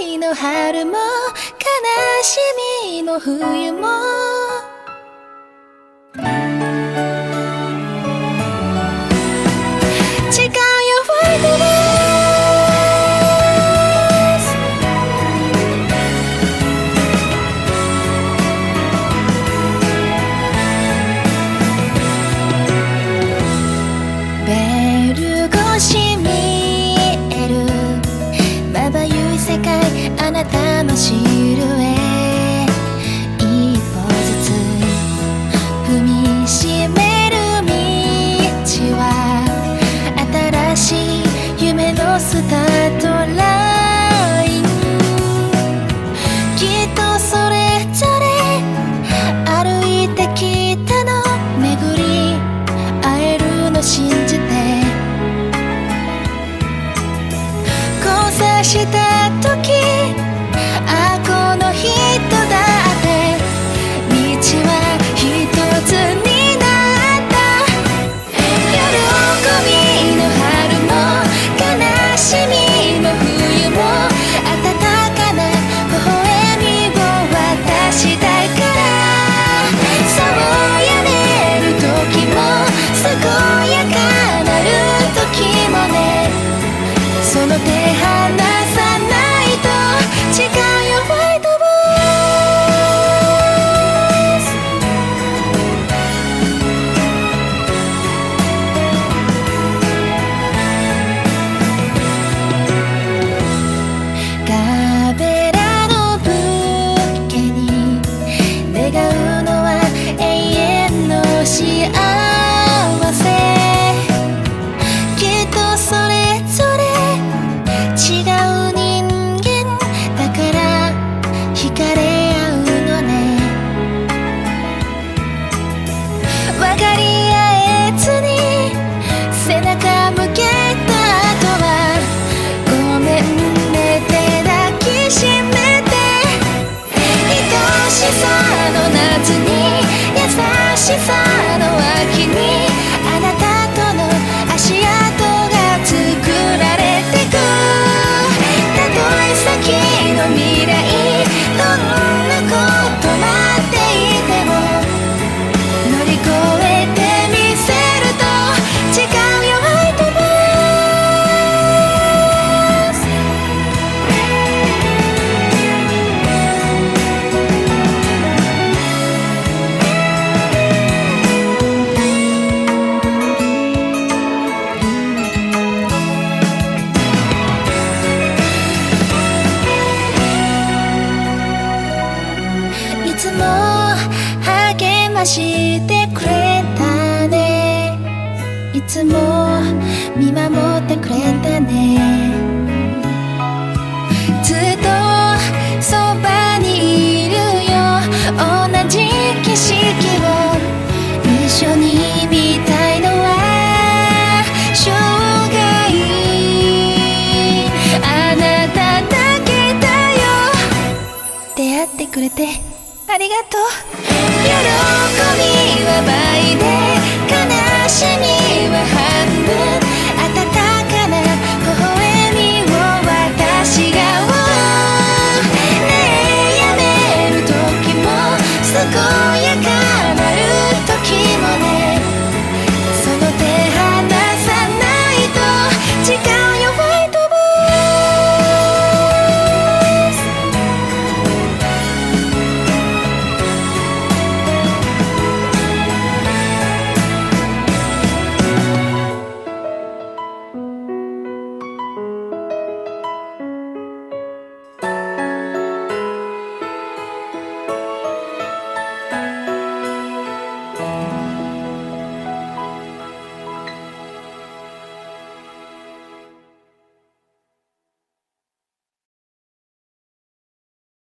愛の春も悲しみの冬もあなたのシルエ一歩ずつ踏みしめる道は新しい夢のスタートライン。きっとそれぞれ。歩いてきたの。巡り会えるの信じて。交差した時かりしてくれたね。いつも見守ってくれたね。ずっとそばにいるよ。同じ景色を一緒に見たいのは生涯あなただけだよ。出会ってくれてありがとう。喜びは倍で悲しみは半分。温かな微笑みを私が悩める時も健やか